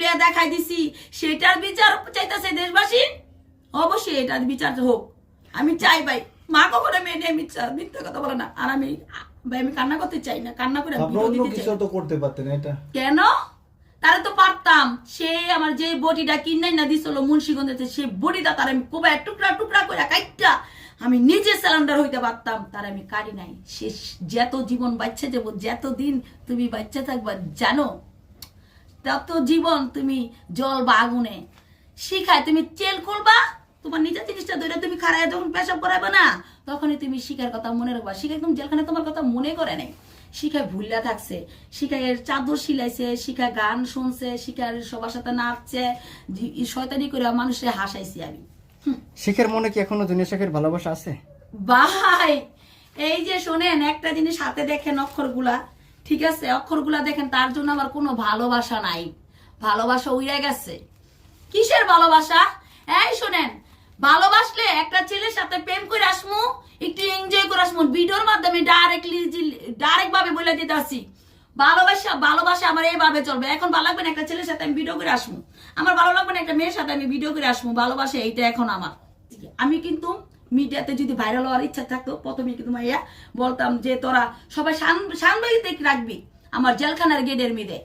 লিয়া দেখাই দিছি সেটার বিচার চাইতেছে দেশবাসী? অবশ্যই এটার বিচার হোক। আমি চাই ভাই মা কখনো মেয়ে নিয়ে মিথ্যা মিথ্যা কথা বলে না। আর আমি ভাই আমি কান্না করতে চাই না কান্না করে তো করতে পারতেন এটা। কেন? তারে তো পারতাম। সে আমার যে বডিটা কিনাই না দিছিল মুন্সিগঞ্জে সে বডিটা তার আমি কোবায় টুকরা টুকরা করে কাইটা আমি নিজে সিলিন্ডার হইতে পারতাম। তার আমি কাটি নাই। সে যত জীবন বাচ্চা যাব যত দিন তুমি বাচ্চা থাকবা জানো? তত জীবন তুমি জল বা আগুনে। শিখায় তুমি চেল খুলবা তোমার নিজের জিনিসটা ধরে তুমি খারায় যখন পেশাব করাবে না তখনই তুমি শিখার কথা মনে রাখবা। শিখা একদম জেলখানে তোমার কথা মনে করে নেই। শিখায় ভুললা থাকছে শিখায় এর চাদর সিলাইছে শিখায় গান শুনছে শিখার সবার সাথে নাচছে শয়তানি করে মানুষের হাসাইছি আমি। শিখের মনে কি এখনও দুনিয়া শেখের ভালোবাসা আছে? ভাই এই যে শোনেন একটা জিনিস হাতে দেখেন অক্ষরগুলা। ঠিক আছে, অক্ষরগুলা দেখেন, তার জন্য আমার কোনো ভালোবাসা নাই। ভালোবাসা উইরা গেছে। কিসের ভালোবাসা? এই শোনেন, ভালোবাসলে একটা ছেলের সাথে প্রেম করে আসমু, একটু এনজয় করে আসমু। ভিডিওর মাধ্যমে ডাইরেক্টলি ডাইরেক্ট ভাবে বলে দিতে আসি ভালোবাসা ভালোবাসা আমার এইভাবে চলবে। এখন ভালো লাগবে না একটা ছেলের সাথে আমি ভিডিও করে আসমু? আমার ভালো লাগবে না একটা মেয়ের সাথে আমি ভিডিও করে আসমু? ভালোবাসা এইটা এখন আমার। আমি কিন্তু মিডিয়াতে যদি ভাইরাল হওয়ার ইচ্ছা থাকতো প্রথমে কিন্তু মাইয়া বলতাম যে, তোরা সবাই সাংবাদিক রাখবি? আমার জেলখানার গেটের মিদে।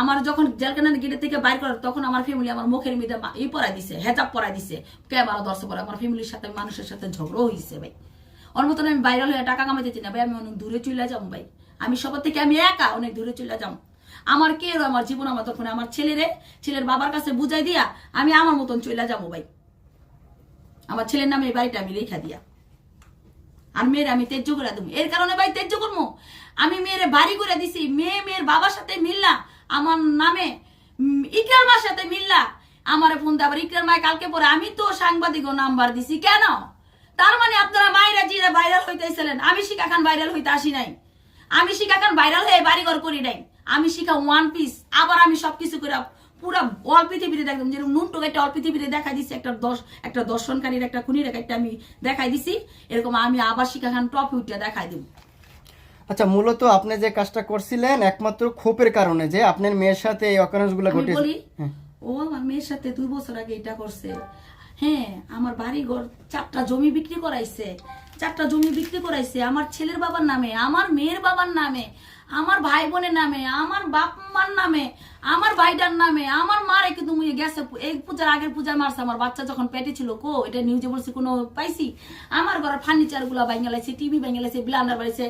আমার যখন জেলখানার গেটের থেকে বাইর করে তখন আমার ফ্যামিলি আমার মুখের মিদে ই পরাই দিছে, হেজাব পরাই দিছে, ক্যামেরা দর্শক পরে। আমার ফ্যামিলির সাথে, মানুষের সাথে ঝগড়াও হয়েছে ভাই। ওর মতন আমি ভাইরাল হয়ে টাকা কামাইতে চাই না, ভাই। আমি অনেক দূরে চলে যাব ভাই। আমি সবার থেকে আমি একা অনেক দূরে চলে যাব আমার কে আমার জীবন আমার তখন আমার ছেলেরে, ছেলের বাবার কাছে বুঝাই দিয়া আমি আমার মতন চলে যাব, ভাই। আমার ছেলের নামে এই বাড়িটা আমি রেখা দিয়া। আর মেয়ের আমি তেজ্য করে দেবো এর কারণে ভাই তেজ্য করব আমি মেয়ের বাড়ি করে দিছি। মেয়ে মেয়ের বাবার সাথে মিললা। আমার নামে উম, ইকরার মার সাথে মিললা। আমার ফোন দিয়ে আবার ইকরার মায় কালকে পরে আমি তো সাংবাদিক নাম্বার দিছি। কেন? তার মানে আপনারা মায়েরা জিরা ভাইরাল হইতেছিলেন আমি শিখা খান ভাইরাল হইতে আসি নাই। আমি শিখা খান ভাইরাল হয়ে বাড়িঘর করি নাই। আমি শিখা ওয়ান পিস আবার আমি সবকিছু করে পুরা অল পৃথিবীতে দেখলাম যেরকম নুন টোকাইটা অল পৃথিবীতে দেখাই দিছি একটা দশ একটা দর্শনকারীর একটা খুনির একটা আমি দেখাই দিছি এরকম আমি আবার শিখা খান টপ উইটা দেখাই দিব। আচ্ছা মূলত আপনি যে কাজটা করছিলেন একমাত্র ক্ষোভের কারণে যে আপনার মেয়ের সাথে এই অকারেন্সগুলো ঘটেছে বলি হ্যাঁ। ও আমার মেয়ের সাথে দুই বছর আগে এটা করছে। হ্যাঁ আমার বাড়ি ঘর চারটা জমি বিক্রি করাইছে। চারটা জমি বিক্রি করাইছে আমার ছেলের বাবার নামে আমার মেয়ের বাবার নামে আমার ভাই বোনের নামে আমার বাপ মার নামে আমার ভাইটার নামে আমার মারে কিন্তু মুই গেছে এই পূজার আগের পূজার মারছে আমার বাচ্চা যখন পেটে ছিল কো এটা নিউজে বলছি কোনো পাইছি? আমার ঘরের ফার্নিচারগুলা ভাঙ্গা লাইছে টিভি ভাঙ্গা লাইছে ব্লান্ডার বাড়িছে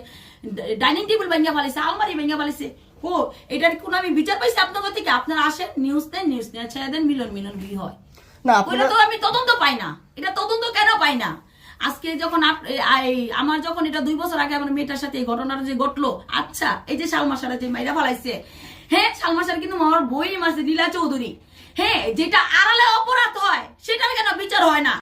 ডাইনিং টেবিল ভাঙ্গা ফালাইছে আলমারি ভাঙ্গা ফালাইছে। ও এটার কোনো আমি বিচার পাইছি আপনাদের থেকে? আপনারা আসেন নিউজ দেন নিউজ দেন ছেড়ে দেন মিলন মিলন বিয়ে হয়। না তো আমি তদন্ত পাই না। এটা তদন্ত কেন পাই না? আজকে যখন আমার যখন এটা দুই বছর আগে আমার মেয়েটার সাথে এই ঘটনাটা যে ঘটলো আচ্ছা এই যে সালমাসারা যে মাইরা ফালাইছে হ্যাঁ সালমাসার কিন্তু আমার বই মারছে লীলা চৌধুরী। হ্যাঁ যেটা আড়ালে অপরাধ হয়, সেটার কেন বিচার হয় না?